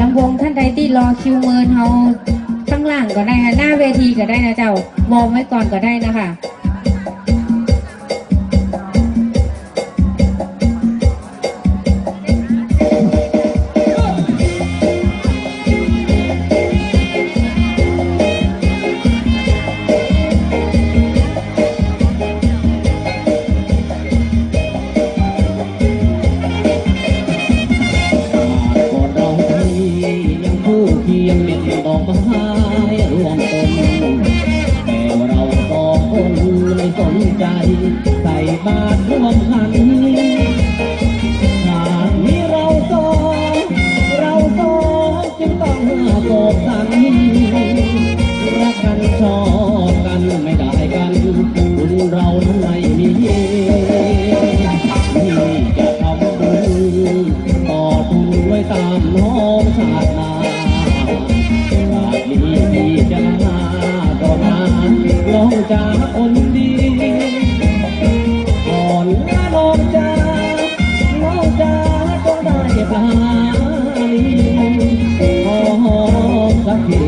ลำวงท่านใดที่รอคิวเมินเฮาข้างล่างก็ได้นะหน้าเวทีก็ได้นะเจ้ามองไว้ก่อนก็ได้นะคะ ยงเด็ดดอกไม้รวมตนแต่เราสองคนไม่สนใจ ใส่บาตรร่วมขันหากมีเราสองเราสองจึงต้องโศกสันรักกันชอบกันไม่ได้กันบุญเรานั้นไม่มีนี่จะทำบุญต่อทุนไว้ตามน้องชาตินา ลองจ๋าคนดีก่อนลน้องจ๋าลองจ๋าก็ได้ไปขอหอมสักที